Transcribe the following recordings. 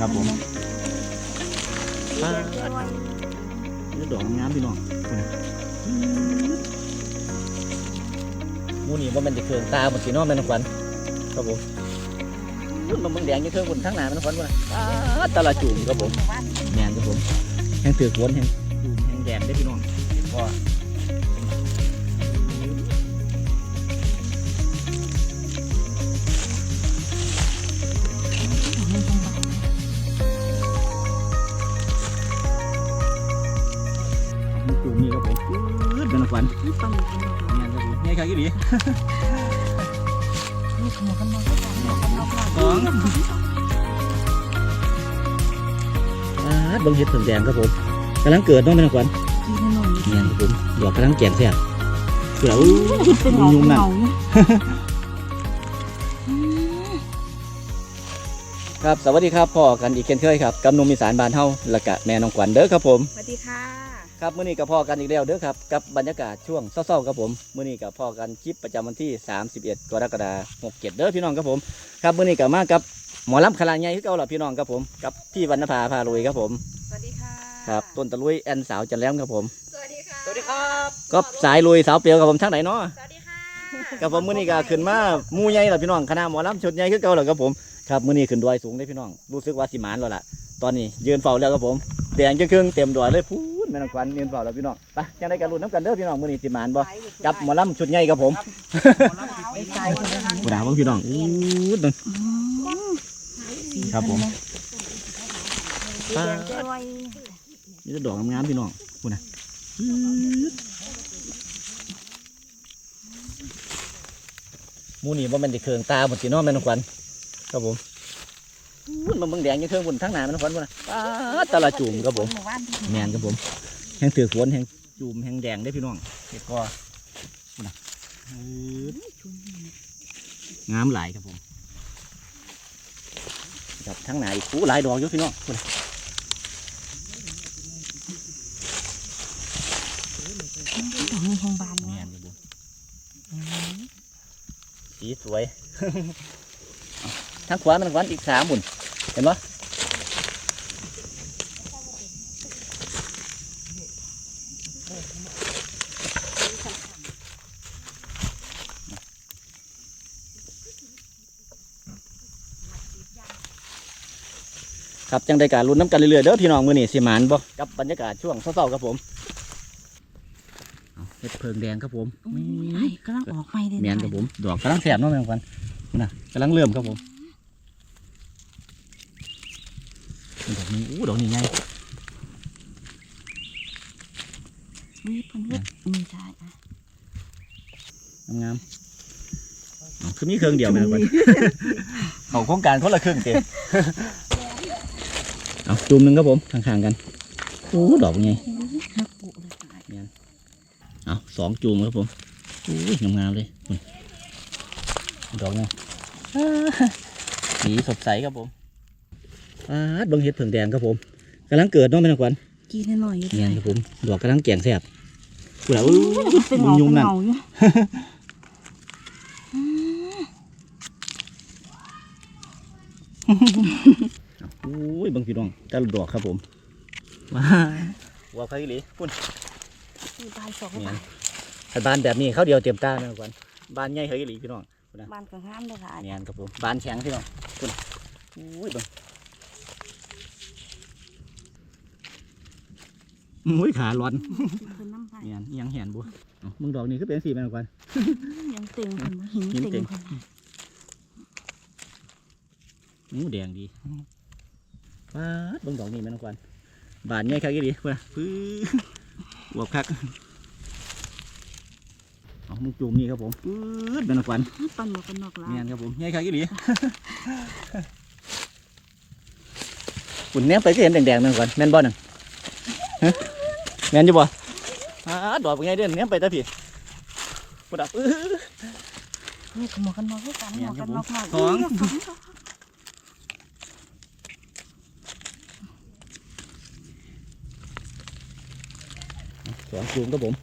ครับผมสีแดงด้วยนี่ดอกงามพี่น้องมูนี่ว่ามันจะเครื่องตาหมดสีน้องแม่นควันครับผมอุ้ยมันเบิ่งแดงอยังเครื่องบนทั้งหน้าแม่นควันบ่นะอ้าตะละจุ่มครับผมบ้านแม่นครับผมแห้งถือกวนแห้งจุ่มแห้งแดงได้อพี่น้องเห็นบ่มั แม่นควันต้นกันแม่นครับผมนี่ครับอีหลีนี่ขโมยกันาดนน็อกมาสองอาเบิ่งเห็ดผึ่งแดงครับผมกำลังเกิดน้องแม่นควันกินหน่ยครับผมดอกกำลังแก่นแซ่บเผื่ออู้เป็นเหงยุ่งนั่นครับ สวัสดีครับพ่อกันอีกเช่นเคยครับกับนุ่มอีสานบ้านเฮาและกะแม่น้องขวัญเด้อครับผม สวัสดีค่ะ ครับมื้อนี้กับพ่อกันอีกแล้วเด้อครับกับบรรยากาศช่วงเศร้าๆครับผมมื้อนี้กับพ่อกันคลิปประจำวันที่ 31 กรกฎาคม67เด้อพี่น้องครับผมครับมื้อนี้กับมากับหมอลำขลางใหญ่คือเก่าล่ะพี่น้องครับผมกับพี่วรรณภาพาลุยครับผมสวัสดีค่ะครับต้นตะลุยแอนสาวจันแหลมครับผมสวัสดีค่ะสวัสดีครับก็สายลุยสาวเปียวกับผมทางไหนเนาะสวัสดีค่ะครับผมมื้อนี้ก็ขึ้นมาหมู่ใหญ่ล่ะพี่น้องคณะหมอลำชุดใหญ่คือเก่าแล้วครับผมครับมื้อนี้ขึ้นดอยสูงได้พี่น้องรู้สึกว่าสิหมานแล้วล่ะตอนนี้ยืนเฝ้าแล้วครับผมแดงจะครึ่งเต็มดอยเลยพูด แม่นองควันยืนเฝ้าแล้วพี่น้องไปจังได๋ก็ลุ้นน้ำกันเด้อพี่น้องมื้อนี้สิหมานบ่กับหมอลำชุดใหญ่ครับผมไอ้ใจคนนั้นบ่ดาเบิ่งพี่น้องอู้ดงครับผมสีแดงด้วยนี่จะดอกงามๆพี่น้องพูดนะหมู่นี่บ่แม่นสิเครื่องตาหมดสิเนาะแม่นองควันครับผมอู้ มันเบิ่งแดงอยู่เครื่องบนทั้งหนาม่นองควันบ่นะป๊าดตะละจุ่มครับผมหมู่บ้านที่แมนครับผมแห้งถือขวนแห้งจูมแห้งแดงได้อพี่น้องเห็ดก็พุ่นนะอื้องามหลายครับผมกับทั้งไหนอีกอู้หลายดอกอยู่พี่น้องพุ่นน่ะห้องบานแมนครับผมสีสวยเอาทั้งขวามันขวานอีกสามหมุน เห็นปะครับจังได้การลุ้นน้ำกันเรื่อยๆเด้อพี่น้องมือนี่สิหมานบ่กับบรรยากาศช่วงเศร้าๆครับผมเอาเห็ดเพิงแดงครับผมไอ้กำลังออกไปเลยแมนครับผม ดอกกำลังแสบเนาะแมงควันนะกำลังเริ่มครับผม ดอกนี้อู้ดอกนี้ใหญ่มีเพิ่นเฮ็ดมีใช่งามๆอ๋อคือมีเครื่องเดียวแมงควันเขาโครงการคนละครึ่งเต็มเอาจุ่มหนึ่งครับผมข้างๆกันอู้ดอกใหญ่ฮักปุเลยเอาสองจุ่มครับผมอู้ยงามๆเลยอุ้ยดอกนึงอ่าสีสดใสครับผม อ่าเบิ่งเห็ดเผิงแดงครับผมกำลังเกิดเนาะแม่นควันกินหน่อยเนียนครับผมดอกกำลังแกงแซ่บกูแล้วอู้เป็นมึเหงงายุ่มเป็นนั่นเหงาอยู่อุ้ยเบางพี่น้องแต่ละดอกครับผมว้าว้าวใครหลีคุณมีใบสองเนีใบยนถ้าบ้านแบบนี้เขาเดียวเต็มตาแม่นควันบ้านใหญ่เฮ้ยหลีพี่น้องบ้านก็งามเลยหลายเนียนครับผมบ้านแข็งพี่น้องคุณอุ้ยเบัง อุ้ยขาร้อนเพิ่นน้ำใบเนียนอิหยังเห็นบุเอ้ามึงดอกนี้คือเป็นสีแม่นควันยังเต็งเพิ่นหินหินเต็เต็งงเพิ่นอู้แดงดีว้าดเบิ่งดอกนี้แม่นควันบานใหญ่คักอีหลีเพื่อนพื้อวบคักเอามึงจูมนี่ครับผมปื๊ดแม่นควันปันหมวกกันน็อกหลาเนียยนครับผมใหญ่คักอีหลีฝุ่นแนมไปก็เห็นแดงๆแม่นควันแม่นบ่นั่นฮะ แม่นอยู่บ่อ้าดอกเป็นไงเด่นแนมไปตาพี่ปุ๊ดอะปื๊ดนี่ขโมยกันน็อกด้วยกันหมวกกันน็อกหลายสองสองจูมครับผม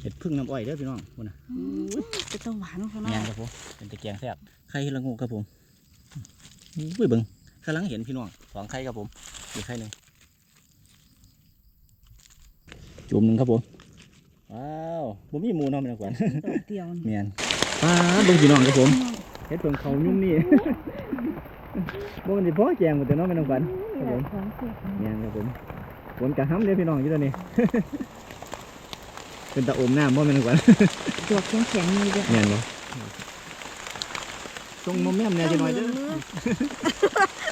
เห็ดพึ่งน้ำอ้อยเด้อพี่น้องพุ่นน่ะจะต้องหวานเขาแม่นเนาะครับผมเป็นตะแกรงแซ่บไข่ละงูครับผมอุ้ยเบิ่งกำลังเห็นพี่น้องสองไข่ครับผมอีกไข่หนึ่ง จุ่มหนึ่งครับผมว้าวผมมีหมูเน้องเป็นขวัญดอกเดียวนี่เมียนป้าเบิ่งพี่น้องครับผมเฮ็ดเพิ่งเขายุ่มนี่ บ่มันสิพอแจงหมดแต่เน้องเป็นขวัญครับผมของสุกเมียนครับผมฝนกะห้ำเลยพี่น้องอยู่ตัวนี้ เป็นตะอมน้ำบ่เป็นขวัญดอกแข็งๆนี่เด้อเมียนบ่ตรงมอมแม่มแหน่จังหน่อยเด้อ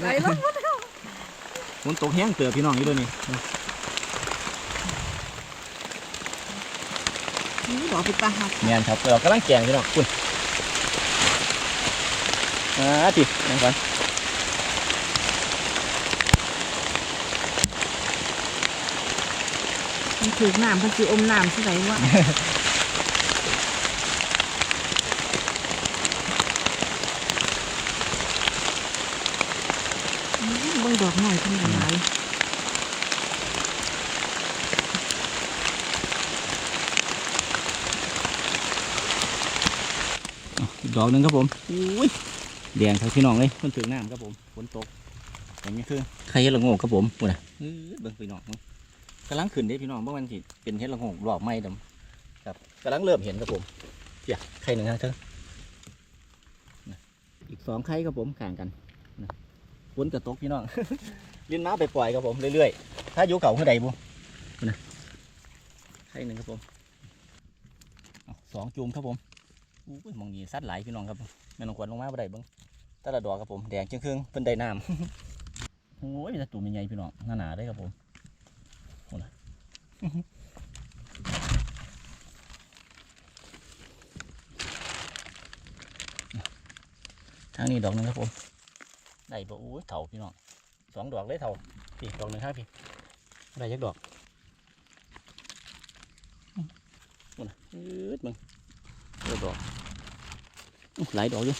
ไหลลงฝนตกแห้งเตือพี่น้องอยู่ตัวนี้ ดอกเป็นตาหักเมียนครับเรากำลังแกงพี่น้องคุณอ่าตินั่นก่อนมันถือน้ำมันสิอมน้ำสิไหลวะอืมเบิ่งดอกหน่อยขึ้นมาหลาย อีก ดอกหนึ่งครับผมอุ้ยแดงครับพี่น้องเลยมันถึงน้ำครับผมฝนตกอย่างนี้คือใครเฮ็ดละโงกครับผมปุ่นอะอื้อเบิ่งพี่น้องมึงกำลังขึ้นเด้พี่น้องเมื่อวันที่เป็นเฮ็ดละโงกรอบไม้ดำครับกำลังเริ่มเห็นครับผมเดี๋ยวไข่หนึ่งนะเธอนะอีกสองไข่ครับผมข่างกันนะฝนจะตกพี่น้องเลี้ยนน้ำไปปล่อยครับผมเรื่อยๆ ถ้าอยู่เก่าเมื่อใดบุนะไข่หนึ่งครับผมเอาสองจูมครับผม อุ้ยมองนี่สัดหลายพี่น้องครับแม่น้องขวัญลงมาบ่ได้บิ่งตะละดอกครับผมแดงจึงครึ่งเพิ่นได้น้ำโอ้ยมีแต่ตุ่มใหญ่พี่น้องหนาๆเลยครับผมโอ้นะทางนี้ดอกหนึงครับผมได้บ่โอ้ยเถาพี่น้องสองดอกเลยเถาพี่ดอกหนึ่งครับพี่ได้ยักดอกโอ้นะอืดมึง เออดอกอุ๊ยหลายดอกอยู่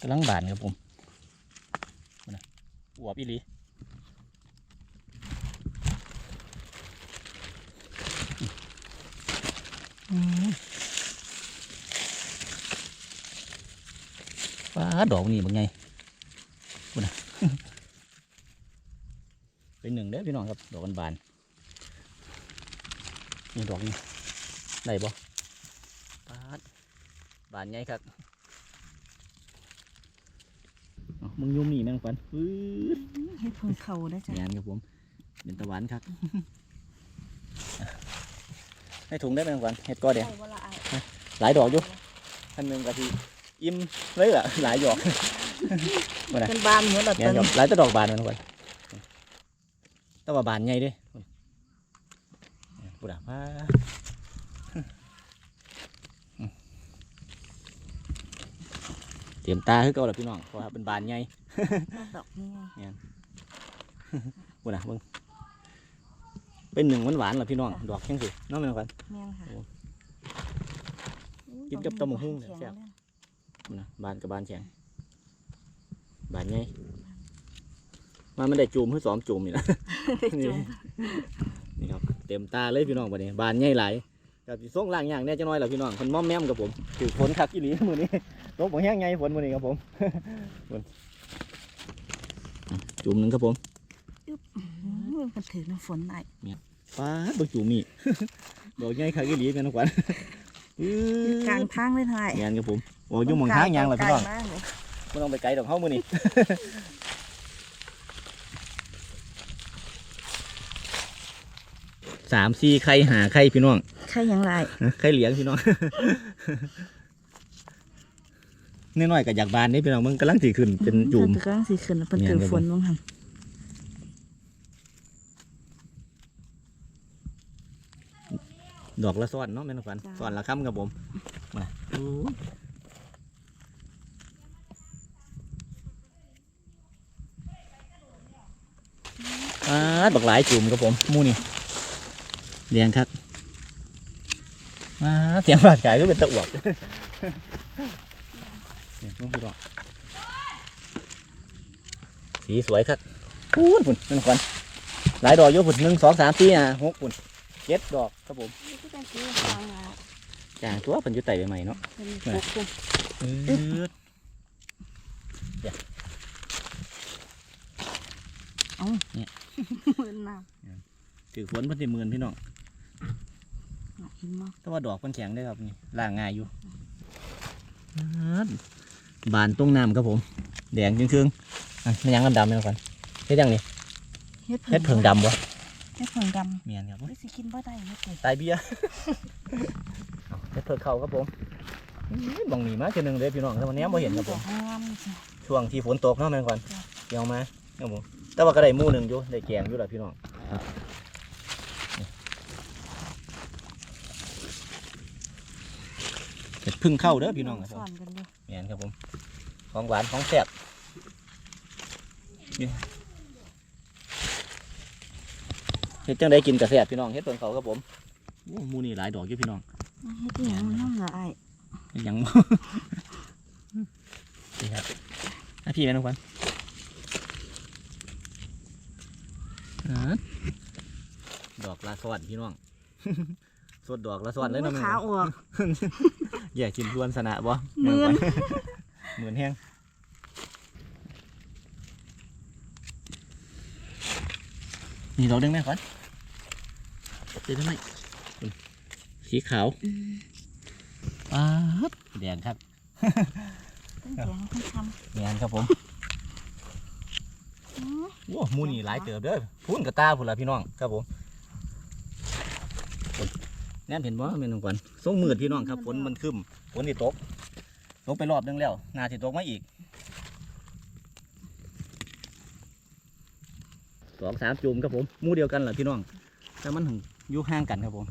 กำลังบานครับผมมานะอวบอีหลีว้าดอกนี่เป็นไงคุณนะ เป็นหนึ่งเด้อพี่น้องครับดอกบานๆนี่ดอกนี่ได้บ่ปาดบานใหญ่ครับเอามึงยุ่มนี่แม่งฟันปื๊ดเฮ็ดเพิ่งเข่าได้จ้ะงานครับผมเป็นตะวันครับให้ถุงได้แม่งฟันเห็ดก้อเดียวได้บ่ละอายหลายดอกอยู่พันหนึ่งกะทิอิ่มเลยอะหลายดอกเป็นบานเหมือนละงานต้นครับหลายแตะดอกบานแม่งฟัน แต่ว่าบานใหญ่เด้ปุดอะพาเตรียมตาคือเก่าแล้วพี่น้องเพราะว่าเป็นบานใหญ่ดอกนี่ไงปุ่นนะเบิ่งเป็นหนึ่งหวานๆเหรอพี่น้อง ดอกแข็งสิน้องเป็นหวานแม่นค่ะโอ้กินกับตำบักหุ่งเนี่ยแข็แซ่บเลยปุ่นนะบานกับบานแข็งบานใหญ่ มันไม่ได้จูมเพื่อสอมจูมนี่นะนี่นี่ครับเต็มตาเลยพี่น้องวันนี้บานใหญ่หลายกับส่งล่างอย่างแน่จะน้อยแหละพี่น้องคนม่อมแม่มกับผมถือฝนคักอีหลีมือนี้ตกบ่แห้งไงฝนมือนี้ครับผมฝนจุ่มหนึ่งครับผมอืมมันถือน้ำฝนได้ฟ้าดเบิ่งจูมีดอกใหญ่คักอีหลีแม่นองขวัญอื้กลางทางเลยทายงานครับผมโอ้ยยุ่งหมองทางยางเลยพี่น้องไกลมากเลยไม่ต้องไปไกลดอกเฮามื้อนี้ สามสี่ไข่หาไข่พี่น้องใช่ยังไรไข่เหลียงพี่น้องน้อยๆก็อยากบานนี่พี่น้องมึงกำลังสิขึ้นเป็นจูมมันกำลังสีขึ้นแล้วเป็นแม่นถือครับฝนบ้างหันดอกละซ้อนเนาะแม่นองขวัญซ้อนละค่ำครับผมมาอู้อ่าบักหลายจุ่มครับผมหมูนี่ เลี้ยงครับอ่าเสียงบาดขายก็เป็นตะอวกเนี่ยน้องพี่ดอกสีสวยครับพูนพุ่นนั่นควันหลายดอกเยอะพุ่นหนึ่งสองสามสี่อะหกพุ่นเจ็ดดอกครับผมจางตัวเป็นยู่ไตใหม่เนาะเอ้าเนี่ยเหมือนน้ถือฝนพิ่นสิหมื่นพี่น้องำเห็นมั้ยแต่ว่าดอกเพิ่นแข็งได้อครับนี่ล่างง่ายอยู่อืดบานตรงน้ำครับผม แดงจึงครึ่งๆอะมันยังดำๆเลยก่อนเฮ็ดยังนี่เฮ็ดเฮ็ดเพิ่งดำบ่เฮ็ดเพิ่งดเมียนครับำเฮ้ยสิกินบ่ได้เฮ็ดเพิ่งตายเบี้ยเอาเฮ็ดเพิ่งเข้าครับผมอื้อบางหนีมาเจอหนึ่งเลยพี่น้องแต่วันนี้บ่เห็นครับผมดอกงามสิช่วงที่ฝนตกเนาะแม่นก่อนจ้ะเกี่ยวมาครับผมแต่ว่าก็ได้หมู่หนึ่งอยู่ได้แกงอยู่ล่ะพี่น้องเห็ด พึ่งเข้าเด้อพี่น้องครับผซ่อมนกันอยู่แม่นครับผม ของหวานของแซ่บนี่เฮ็ดจังได้กินกระแซ่บพี่น้องเฮ็ดเพิ่งเขาครับผมโอ้หมูนี่หลายดอกอยู่พี่น้องเฮ็ดอีหยังน้ำละอ้ายยังนี่ครับอะพี่แม่น้องควันอ่าดอกละสวัสดพี่น้อง สดดอกละสวัสดเลยเนาะแม่ขาออกอย่ากินทวนสนะบ่เหมือนเหมือนแห้งนี่ดอกดึงแม่ควันเจอได้ไหมอืมสีขาวป๊าบแดงครับตั้งแกงทั้งคแมนครับผมำอื้อโอ้หมูนี่หลายเติบเด้อพูนกระตาพุ่นละพี่น้องครับผม แนมเห็นบ่แม่นองกวนส่งมืดพี่น้องครับฝนมันครึมฝนที่ตกตกไปรอบนึงแล้วน่าสิตกมาอีกสองสามจุ่มครับผมหมูเดียวกันเหรอพี่น้องแต่มันถึงอยู่ห่างกันครับผม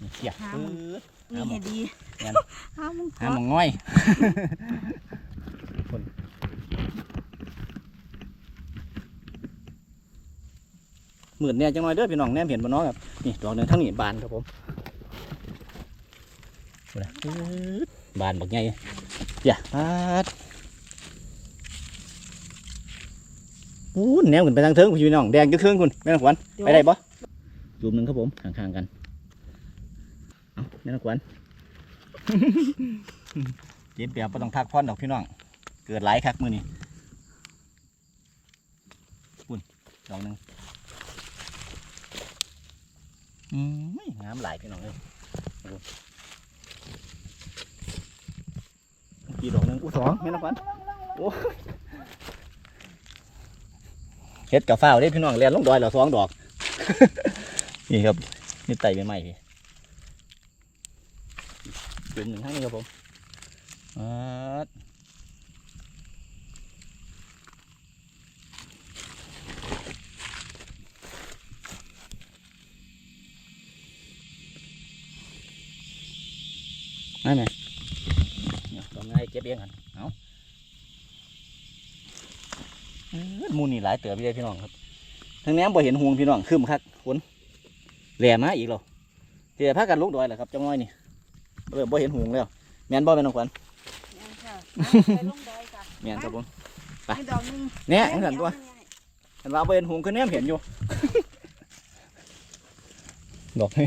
นี่เสียปื๊ดนี่ให้ดีแม่นห้ามึงหาหมองง่อยคนหมื่นเนี่ยจังน้อยเด้อพี่น้องแนมเห็นบ่เน้องครับนี่ดอกหนึงทั้งนี้บานครับผมดู นะปื๊ดบานบักใหญ่อย่าปาดปูนแนวขึ้นไปทางเทิงพี่น้องแดงจะเครื่องคุณแม่นางขวัญไปได้บ่จุ่มหนึ่งครับผมข้างๆกันเอาแม่นางขวัญเจ็บเปียบบ่ต้องพักผ่อนดอกพี่น้อง เกิดหลายคักมือนี่ปุ่นดอกหนึ่งอืมงามหลายพี่น้องเลยเอาดูกี่ดอกหนึ่งอู้สองไม่นับวันโอ้ยเฮ็ดกับฟ้าวเด้พี่น้องเรียนลงดอยแล้วสองดอก นี่ครับนี่ไต่ใบไม้พี่จุ่มหนึ่งทั้งนี้ครับผมอ่าไม่ไหมเนี่ย ตอนนี้เก็บเองกันเอาอื้อหมูนี่หลายเตือพี่ได้พี่น้องครับทั้งนี้บ่เห็นหวงพี่น้องคืมคักฝนแหลมมาอีกแล้วเดี๋ยวพากันลุกดอยแหละครับจังน้อยนี่เริ่มบ่เห็นหวงแล้วแม่นบ่แม่นน้องขวัญยังค่ะไปลงดอยค่ะแม่นครับผมไปนี่ดอกหนึงเนี่ยทั้งสันตัวเห็นว่าบ่เห็นหวงคือแนมเห็นอยู่ดอกนี้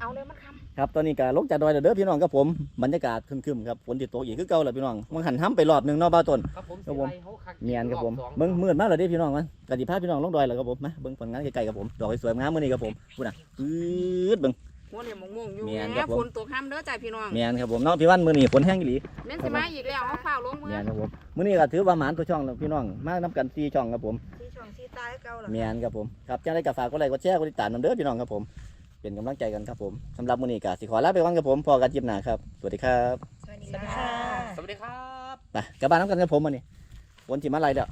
เอาเลยมัน คครับตอนนี้ก็ลงจากดอยแล้วเด้อพี่น้องครับผมบรรยากาศครึมๆครับฝนติดตกอีกคือเก่าแล้วพี่น้องมันหันห้ำไปรอบหนึงเนาะบ้าวต้น ครับผมครับผมสิไล่เขาคักเมียนครับผมอบสองเบิ่งมืดมากเลยเด้พี่น้องมันกติพาพี่น้องลงดอยแล้วครับผมมาเบิ่งผลงานไกลๆครับผมดอกสวยๆงามมื้อนี้ครับผมพูดน่ะปื๊ดเบิ่งหัวเหลี่ยมม่วงๆอยู่แม่นแหครับผม ฝนตกห้ามเด้อจ้าพี่น้องแม่นครับผมเนาะพี่วันมื้อนี้ฝนแห้งอีหลี แม่นสิมาอีกแล้วเขาฝ้าวลงมือแม่นครับผมมื้อนี้ก็ถือว่าหมานตัวช่องแล้วพี่น้องมานํกัน4ช่องครับผมำที่ช่องที่ตายเก่าเหรอแม่นครับผมครับจังได้ก็ฝากกดไลค์กดแชร์กดติดตามนำเด้อพี่น้องครับผม เป็นกำลังใจกันครับผมสำหรับมื้อนี้ก็สิขอลาไปก่อนครับผมพอกันคลิปหน้าครับสวัสดีครับสวัสดีค่ะ สวัสดีครับไปกลับบ้านน้ำกันครับผมมื้อนี้ฝนสิมาไล่แล้ว